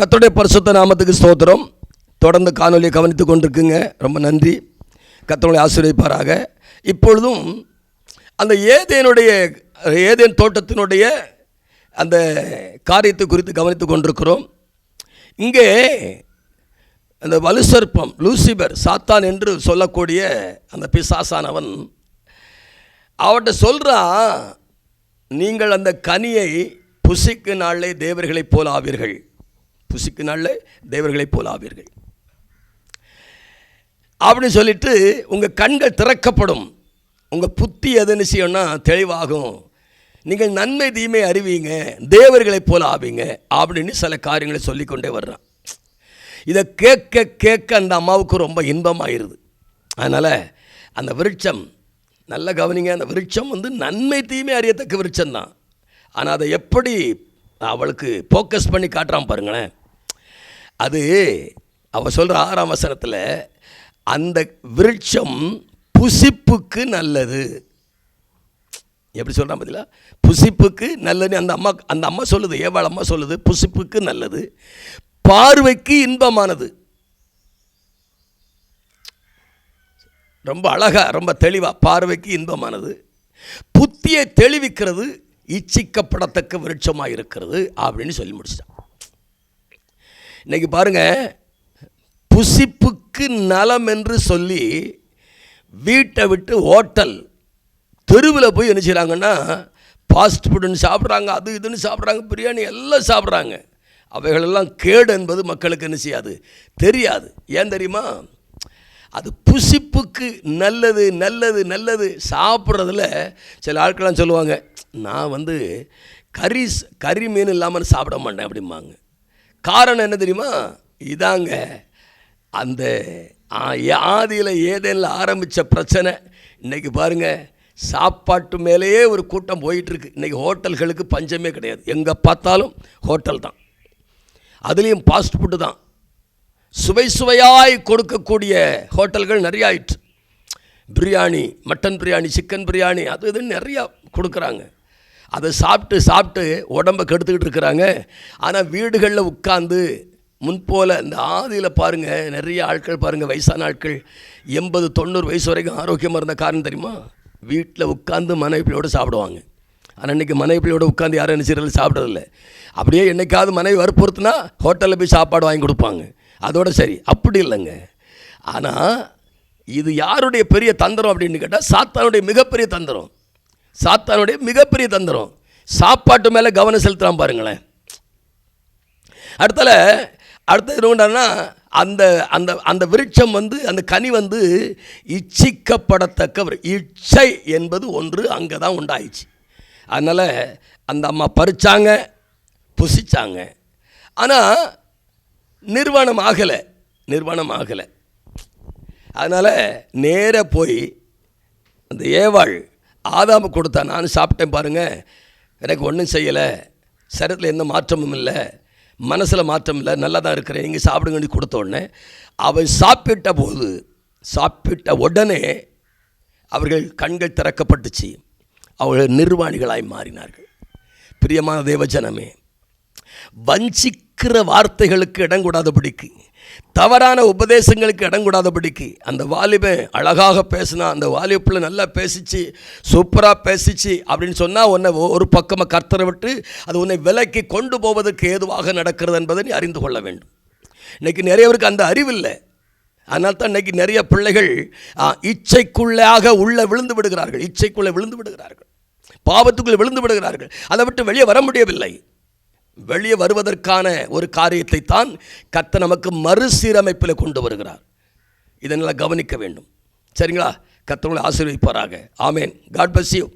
கத்தோடைய பரிசுத்த நாமத்துக்கு ஸ்தோத்திரம். தொடர்ந்து காணொலியை கவனித்து கொண்டிருக்குங்க. ரொம்ப நன்றி. கத்தோடைய ஆசீர்வதிப்பாராக. இப்பொழுதும் அந்த ஏதேனுடைய ஏதேன் தோட்டத்தினுடைய அந்த காரியத்தை குறித்து கவனித்து கொண்டிருக்கிறோம். இங்கே அந்த வலுசர்ப்பம் லூசிபர் சாத்தான் என்று சொல்லக்கூடிய அந்த பிசாசானவன் அவட்ட சொல்கிறான் நீங்கள் அந்த கனியை புசிக்கு நாளே தேவர்களைப் போல் ஆவீர்கள். புசிக்கு நாளில் தேவர்களைப் போல ஆவீர்கள். அப்படின்னு சொல்லிட்டு உங்கள் கண்கள் திறக்கப்படும். உங்கள் புத்தி எதுன்னு செய்யணும்னா தெளிவாகும். நீங்கள் நன்மை தீமை அறிவீங்க தேவர்களைப் போல ஆவீங்க அப்படின்னு சில காரியங்களை சொல்லிக்கொண்டே வர்றான். இதை கேட்க கேட்க அந்த அம்மாவுக்கு ரொம்ப இன்பமாயிருது. அதனால் அந்த விருட்சம் நல்ல கவனிங்க அந்த விருட்சம் வந்து நன்மை தீமை அறியத்தக்க விருட்சம் தான் ஆனால் அதை எப்படி அவளுக்கு ஃபோக்கஸ் பண்ணி காட்டுறான் பாருங்களேன். அது அவள் சொல்கிற ஆறாம் வசனத்தில் அந்த விருட்சம் புசிப்புக்கு நல்லது. எப்படி சொல்கிறான் பதிலா புசிப்புக்கு நல்லது. அந்த அம்மா அந்த அம்மா சொல்லுது ஏவாள் அம்மா சொல்லுது புசிப்புக்கு நல்லது. பார்வைக்கு இன்பமானது. ரொம்ப அழகா ரொம்ப தெளிவாக பார்வைக்கு இன்பமானது. புத்தியை தெளிவிக்கிறது இச்சிக்கப்படத்தக்க விருட்சமாக இருக்கிறது அப்படின்னு சொல்லி முடிச்சிட்டான். இன்றைக்கி பாருங்க புசிப்புக்கு நலம் என்று சொல்லி வீட்டை விட்டு ஹோட்டல் தெருவில் போய் என்ன செய்கிறாங்கன்னா ஃபாஸ்ட் ஃபுட்டுன்னு சாப்பிட்றாங்க அது இதுன்னு சாப்பிட்றாங்க பிரியாணி எல்லாம் சாப்பிட்றாங்க. அவைகளெல்லாம் கேடு என்பது மக்களுக்கு என்ன செய்யாது? தெரியாது. ஏன் தெரியுமா? அது புசிப்புக்கு நல்லது நல்லது நல்லது சாப்பிட்றதுல சில ஆட்கள்லாம் சொல்லுவாங்க நான் வந்து கறி கறி மீன் இல்லாமல் சாப்பிட மாட்டேன் அப்படிம்பாங்க. காரணம் என்ன தெரியுமா? இதாங்க. அந்த ஆதியில் ஏதேனில் ஆரம்பித்த பிரச்சனை. இன்றைக்கி பாருங்கள் சாப்பாட்டு மேலேயே ஒரு கூட்டம் போயிட்டுருக்கு. இன்றைக்கி ஹோட்டல்களுக்கு பஞ்சமே கிடையாது. எங்கே பார்த்தாலும் ஹோட்டல் தான். அதுலேயும் ஃபாஸ்ட் ஃபுட்டு தான். சுவை சுவையாய் கொடுக்கக்கூடிய ஹோட்டல்கள் நிறைய ஆயிற்று பிரியாணி மட்டன் பிரியாணி சிக்கன் பிரியாணி அது இதுன்னு நிறையா கொடுக்குறாங்க. அதை சாப்பிட்டு சாப்பிட்டு உடம்பை கெடுத்துக்கிட்டு இருக்கிறாங்க. ஆனால் வீடுகளில் உட்காந்து முன்போல் இந்த ஆதியில் பாருங்கள் நிறைய ஆட்கள் பாருங்கள் வயசான ஆட்கள் எண்பது தொண்ணூறு வயசு வரைக்கும் ஆரோக்கியமாக இருந்த காரணம் தெரியுமா? வீட்டில் உட்காந்து மனைவியோடு சாப்பிடுவாங்க. ஆனால் இன்றைக்கி மனைவியோட உட்காந்து யாரும் என்ன செய்யறது சாப்பிட்றதில்ல. அப்படியே என்னைக்காவது மனைவி வற்புறுத்துனா ஹோட்டலில் போய் சாப்பாடு வாங்கி கொடுப்பாங்க. அதோட சரி அப்படி இல்லைங்க. ஆனால் இது யாருடைய பெரிய தந்திரம் அப்படின்னு கேட்டால் சாத்தானுடைய மிகப்பெரிய தந்திரம். சாத்தானுடைய மிகப்பெரிய தந்திரம். சாப்பாட்டு மேலே கவனம் செலுத்துகிறான் பாருங்களேன். அடுத்தல அடுத்தது என்னன்னா அந்த அந்த அந்த விருட்சம் வந்து அந்த கனி வந்து இச்சிக்கப்படத்தக்க இச்சை என்பது ஒன்று அங்கே தான் உண்டாயிடுச்சு அதனால் அந்த அம்மா பறிச்சாங்க புசித்தாங்க ஆனால் நிர்வாணம் ஆகலை. நிர்வாணம் ஆகலை. அதனால் நேராக போய் அந்த ஏவாள் ஆதாம கொடுத்தா நான் சாப்பிட்டேன் பாருங்கள் எனக்கு ஒன்றும் செய்யலை. சரீரத்தில் எந்த மாற்றமும் இல்லை. மனசில் மாற்றம் இல்லை. நல்லா தான் இருக்கிறேன். நீங்கள் சாப்பிடுங்கன்னு கொடுத்த உடனே அவன் சாப்பிட்ட போது சாப்பிட்ட உடனே அவர்கள் கண்கள் திறக்கப்பட்டுச்சு. அவர்கள் நிர்வாணிகளாய் மாறினார்கள். பிரியமான தேவஜனமே வஞ்சிக்கிற வார்த்தைகளுக்கு இடம் கூடாதபடிக்கு தவறான உபதேசங்களுக்கு இடம் கூடாதபடிக்கு அந்த வாலிபன் அழகாக பேசினா அந்த வாலிப நல்லா பேசிச்சு சூப்பராக பேசிச்சு அப்படின்னு சொன்னால் உன்னை ஒரு பக்கமாக கர்த்தரை விட்டு அது உன்னை விலைக்கு கொண்டு போவதற்கு ஏதுவாக நடக்கிறது என்பதை நீ அறிந்து கொள்ள வேண்டும். இன்னைக்கு நிறையவருக்கு அந்த அறிவில்லை அதனால தான் இன்னைக்கு நிறைய பிள்ளைகள் இச்சைக்குள்ளாக உள்ளே விழுந்து விடுகிறார்கள். இச்சைக்குள்ளே விழுந்து விடுகிறார்கள். பாவத்துக்குள்ளே விழுந்து விடுகிறார்கள். அதை விட்டு வெளியே வர முடியவில்லை. வெளியே வருவதற்கான ஒரு காரியத்தை தான் கர்த்தர் நமக்கு மறுசீரமைப்பில் கொண்டு வருகிறார். இதை நல்லா கவனிக்க வேண்டும். சரிங்களா? கத்தவங்களை ஆசீர்வதிப்பாராக. ஆமேன். God bus you